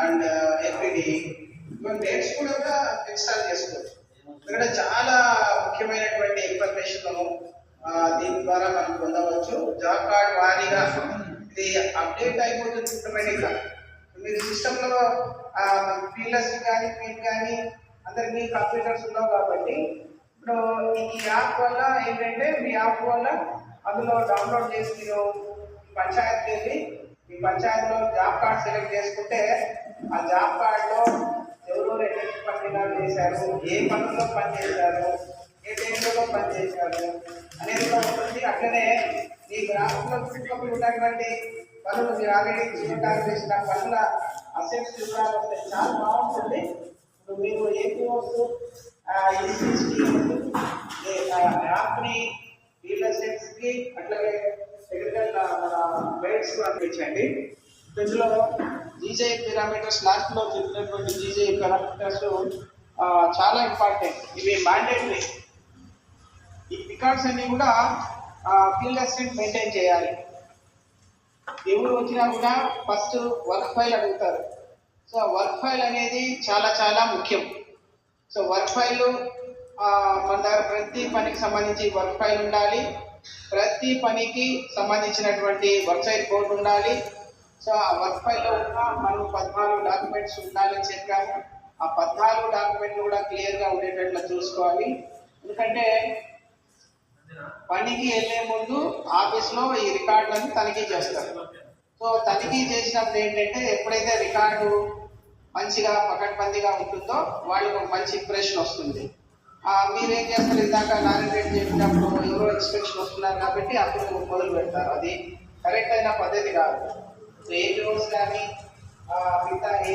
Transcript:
And uh, everyday మనం dates కూడా ఎక్స్టాల్ చేసుకోవచ్చు. ఇక్కడ చాలా ముఖ్యమైనటువంటి ఇన్ఫర్మేషన్ దీని ద్వారా మనం పొందవచ్చు. జాబ్ కార్డ్ వారీగా ఇది అప్డేట్ అయిపోతుంది ఆటోమేటిక్గా మీరు సిస్టమ్లో ఫీల్డర్స్ కానీ ఫీల్డ్ కానీ అందరికీ కంప్యూటర్స్ ఉన్నావు కాబట్టి ఇప్పుడు ఈ యాప్ వల్ల ఏంటంటే మీ యాప్ వల్ల అందులో డౌన్లోడ్ చేసి మీరు పంచాయతీ వెళ్ళి ఈ పంచాయతీలో జాబ్ కార్డ్ సెలెక్ట్ చేసుకుంటే ఆ జాబ్ కార్డులో ఎవరు ఎన్ని పనులు చేశారు ఏ పనుల్లో పనిచేశారు ఏ టైంలో పనిచేశారు అనేది ఉంటుంది. అట్లనే ఈ గ్రామంలో చుట్టుపక్కల ఉన్నటువంటి పనులు మీరు ఆల్రెడీ చూడటానికి చేసిన పనుల అసెట్స్ వివరాలు చాలా బాగుంటుంది. ఇప్పుడు మీరు ఏ కోర్స్ ఎస్సీ యాప్ని రియల్ ఎస్టేట్స్కి అట్లాగే గైడ్స్ పంపించండి ఇందులో జీజే పారామీటర్స్ లాస్ట్లో చెప్పినటువంటి జీజే పిరామీటర్స్ చాలా ఇంపార్టెంట్ ఇవి మ్యాండేటరీ ఈ రికార్డ్స్ అన్ని కూడా ఫీల్డ్ అసిస్టెంట్ మెయింటైన్ చేయాలి. ఎవరు వచ్చినా కూడా ఫస్ట్ వర్క్ ఫైల్ అడుగుతారు. సో వర్క్ ఫైల్ అనేది చాలా చాలా ముఖ్యం. సో వర్క్ ఫైల్ మన దగ్గర ప్రతి పనికి సంబంధించి వర్క్ ఫైల్ ఉండాలి. ప్రతి పనికి సంబంధించినటువంటి వెబ్సైట్ కోడ్ ఉండాలి. సో ఆ వర్క్ ఫైల్లో ఉన్న మనం పద్నాలుగు డాక్యుమెంట్స్ ఉండాలని చెప్పాము. ఆ పద్నాలుగు డాక్యుమెంట్లు కూడా క్లియర్గా ఉండేటట్లు చూసుకోవాలి. ఎందుకంటే పనికి వెళ్ళే ముందు ఆఫీస్లో ఈ రికార్డులను తనిఖీ చేస్తారు. సో తనిఖీ చేసినప్పుడు ఏంటంటే ఎప్పుడైతే రికార్డు మంచిగా పకడ్బందీగా ఉంటుందో వాళ్ళకు ఒక మంచి ఇంప్రెషన్ వస్తుంది. మీరేం చేస్తారు? ఇందాక నారాయణ చెప్పినప్పుడు ఎవరో ఎక్స్పెక్షన్ వస్తున్నారు కాబట్టి అప్పుడు మొదలు పెడతారు. అది కరెక్ట్ అయిన పద్ధతి కాదు. ఏ రోజు కానీ మిగతా ఏ